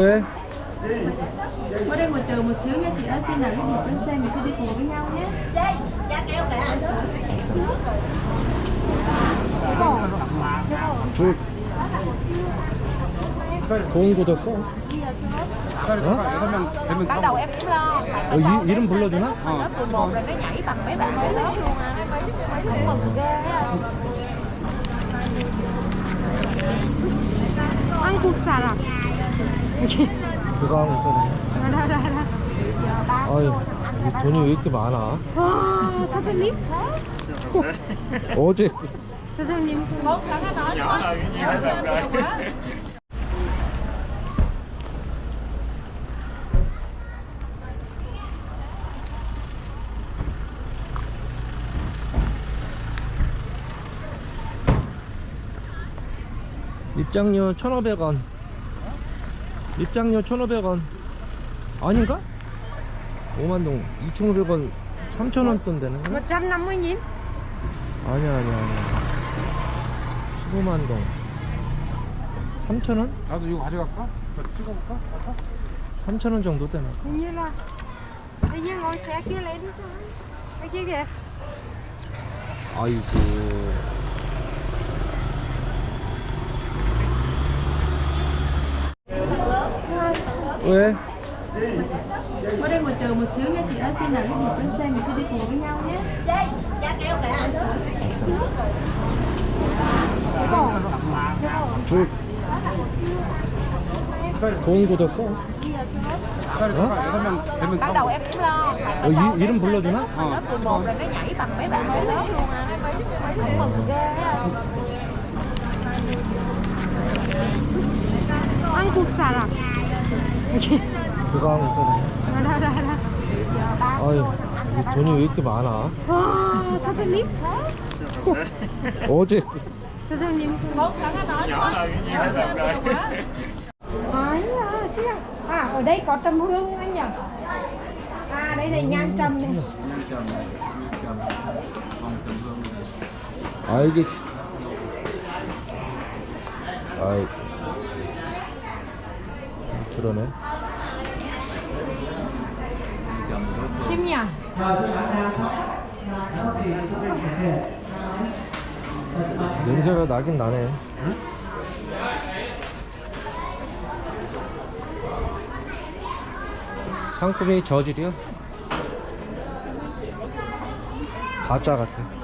왜? Ở đây ngồi chờ một xíu nha chị ơi, khi nào cái gì trên xe mình sẽ đi cùng với nhau nhé. 줄 도움고도 써? Sao có phải 6명 되면 bắt đầu em cũng lo 어, 이, 이름 불러주나? 어, lớp 11 rồi nó nhảy bằng mấy bạn ở lớp luôn à cũng mừng ghê á 한국 사람. 그거 하고 있어. 아유, 이 돈이 왜 이렇게 많아? 와, 사장님? 어제 사장님. 입장료 1,500원. 입장료 1,500원. 아닌가? 5만동 2,500원 3,000원 돈 되는 거야? 150.000. 아니야 아니야 아니야 15만 동 3,000원? 나도 이거 가져갈까? 저 찍어볼까? 갈까? 3,000원 정도 되나? Hình như là Hình như ngồi xe kia lên Cái kia kìa 아이고 왜? Ở đây ngồi chờ một xíu nha chị ơi, khi nào cái gì trên xe mình sẽ đi cùng với nhau nhé. 줄 도움고도 써? Sao có phải 6명 되면 bắt đầu em cũng lo 어, 이, 이름 불러주나? 어, lớp 11 rồi nó nhảy bằng mấy bạn ở lớp luôn à cũng mừng ghê á 한국 사람. 그거 하고 있어. 아유, 이 돈이 왜 이렇게 많아? 와, 사장님? 어제 사장님. Aiyah, siap. À, ở đây có trầm hương anh nhỉ? À, đây là nhang trầm này. 아 이게 아이 그러네 nhỉ? 냄새가 나긴 나네 상품이 저질이요? 가짜 같아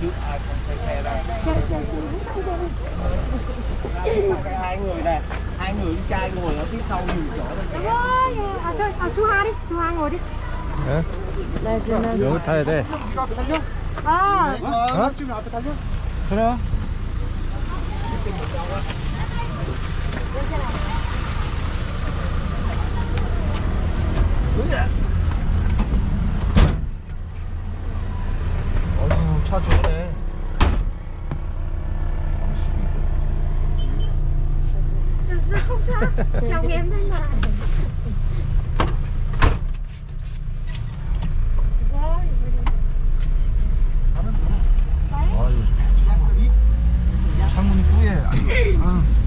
trước ai không thuê xe ra hai người này, hai người con trai ngồi ở phía sau nhiều chỗ đúng rồi à thôi à su hai đi su hai ngồi đi đây kia đây đúng thay đây. À hả? Thế đó Yeah. 차 좋네 không sao. Chồng em thế mà. 아유 창문이 뿌예 아유, 아유.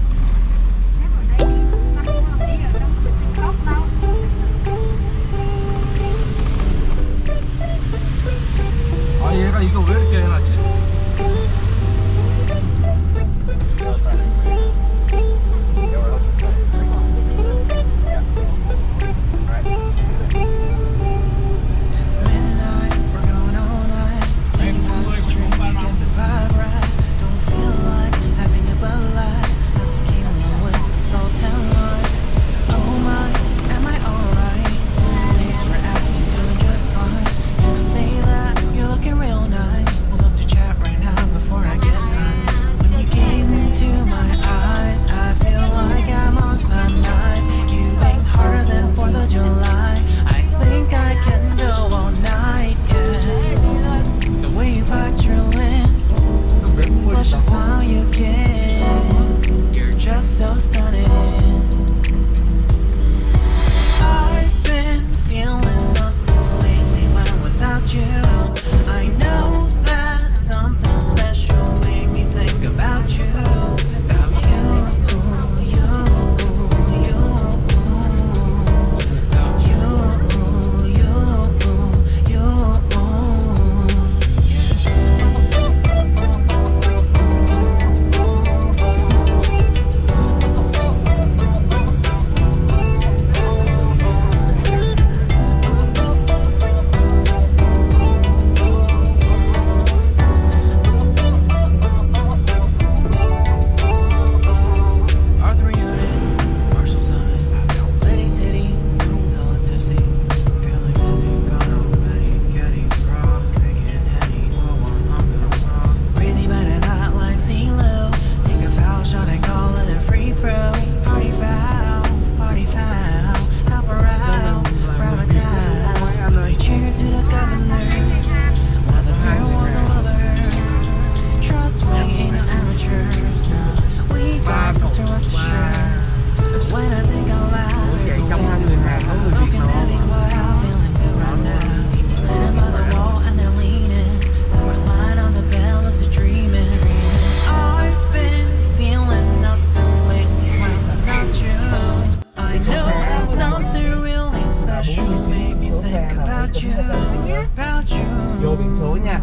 vô biển số nha.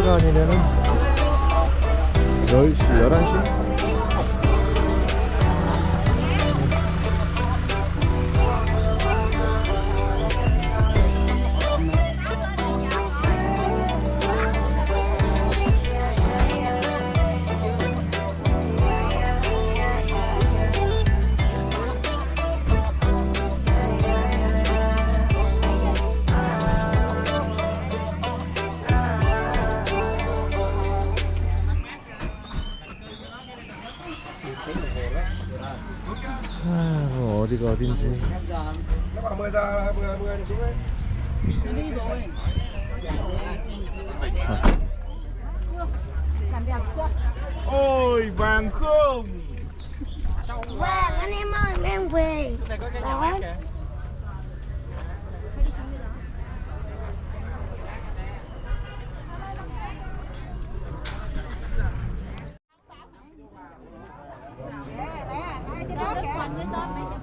시간이면은 10시, 11시? rồi tin chứ nó khoảng 10 giờ 10 10 xuống. Đấy ôi vàng không? Vàng anh em ơi em về. Đó.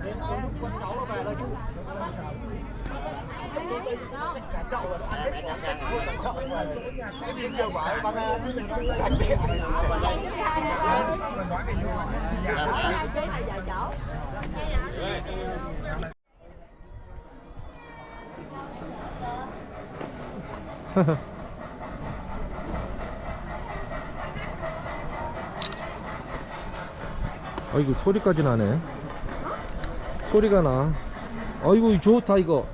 아이고 소리까지 나네. 소리가 나. 아이고 좋다 이거.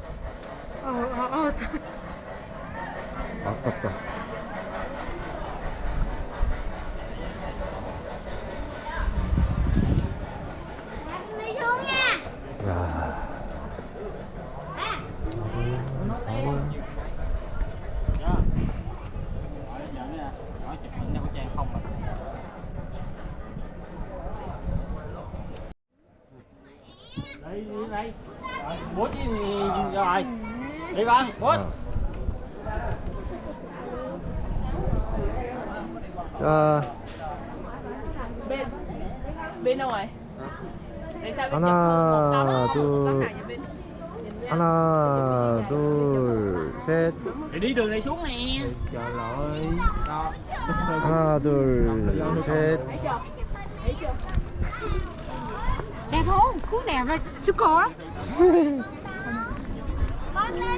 아깝다. vàng bốn vâng. cho bên bên đâu rồi? Ana tu Ana tu sẽ đi đường này xuống nè. Trời ơi. Ana à, tu sẽ đẹp không? Cuốn đẹp rồi siêu cổ Ba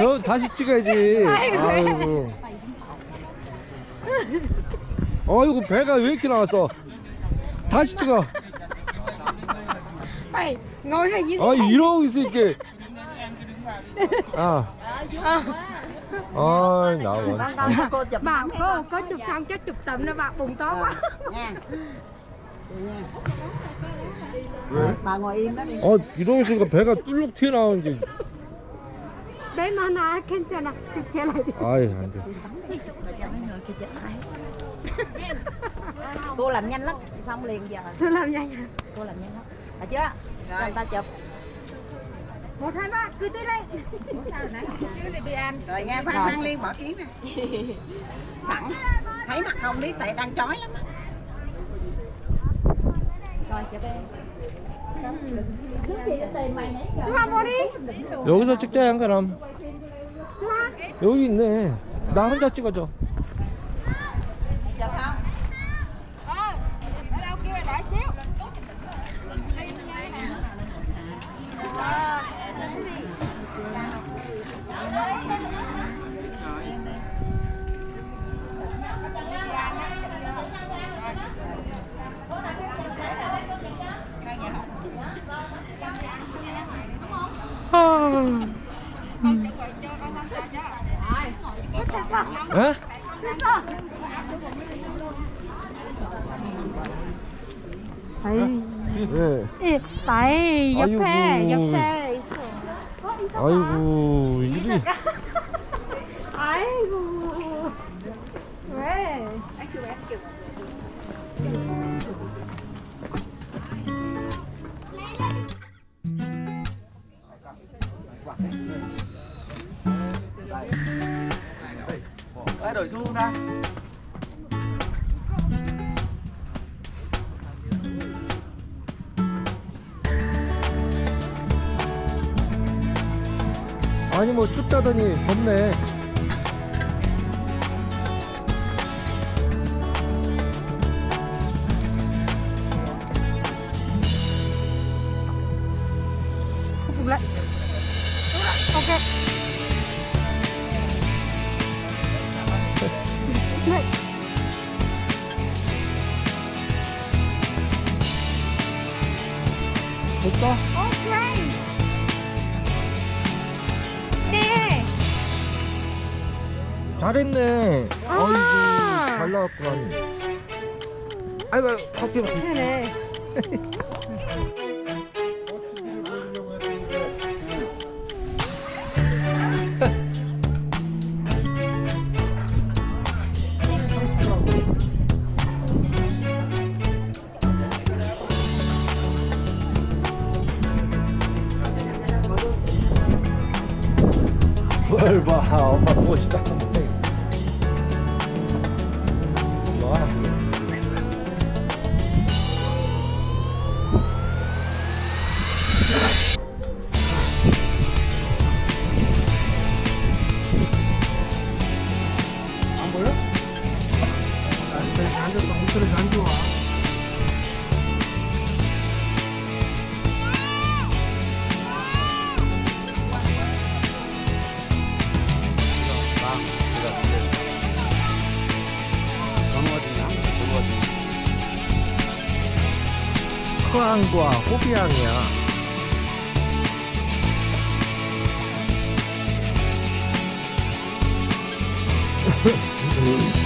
너 다시 찍어야지. 아이고. 아이고 배가 왜 이렇게 나왔어? 다시 찍어. Mày ngồi hay dưới 아 이러고 있을게. 아. 아 나와. Bạn có có chụp xong chắc chụp tầm nó bạc bùng to quá. 왜? bà ngồi im đó đi 어 이러고 있으니까 배가 뚫룩 튀어나오는 게. Bé mà na 괜찮아. chụp che lại đi. 아이 안 돼. cho mấy người kia chụp ai cô làm nhanh lắm xong liền giờ Tôi làm nhanh nha. cô làm nhanh lắm à chưa cho người ta chụp Một hai ba, cứ tới đây. rồi nha khoan khoan liên bỏ kiến nè sẵn thấy mặt không biết tại đang chói lắm á Rồi chụp em. Chú Hoa mua đi. 여기서 찍자 한 그럼. Chú Hoa. 여기 있네. 나 혼자 찍어줘. 에? Tại, 예. Ê, tại Ayu. 옆에 옆에 있어. 아이고 일이 아이고. 왜? 아니 뭐 춥다더니 덥네 됐어? Ok. 네. 잘했네 아. 아이고 잘 나왔구만 아이고 커피 커피 네. 뭘봐 엄마 멋있다 크앙과 호비앙이야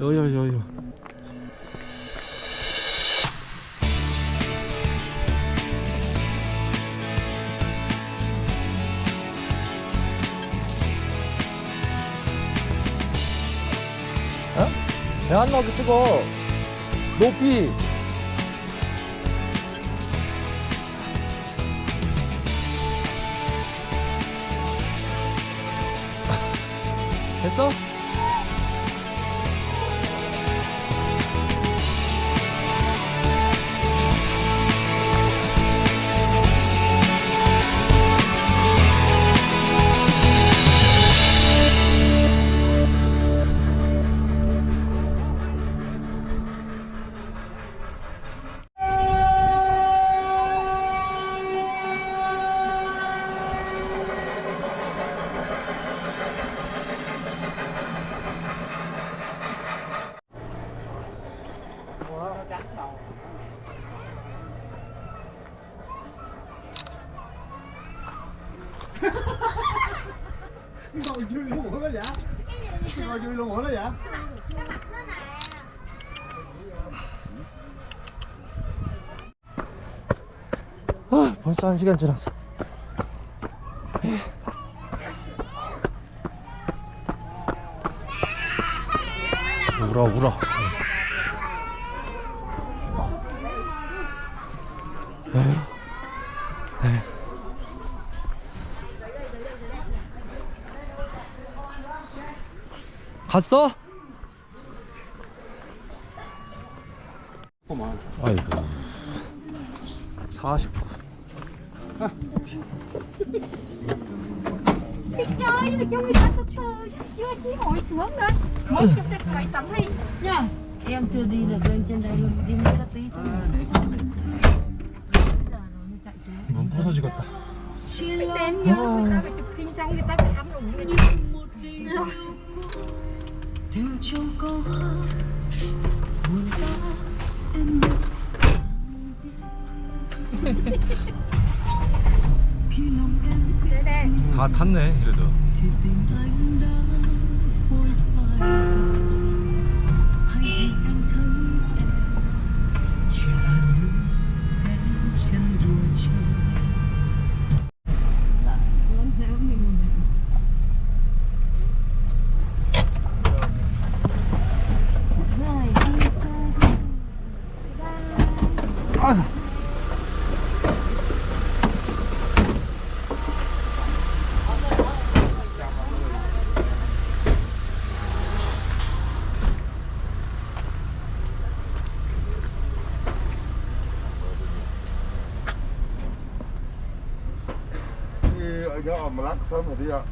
여여 여여 어? 배안 나게 찍어 높이 됐어? 아, 벌써 한 시간 지났어. 울어, 울어. 갔어? 잠깐만. 아이고. 49. Trời ơi, cho người ta thật sự Chưa chí ngồi xuống đó Mỗi chục đẹp phải tắm hay Nha Em chưa đi được lên trên đây luôn Đi một chút tí thôi Muốn có sao chỉ còn ta Chưa Đến nhớ người ta phải chụp hình xong Người ta phải ăn ủng 다 탔네 이래도. 음. 三亩地啊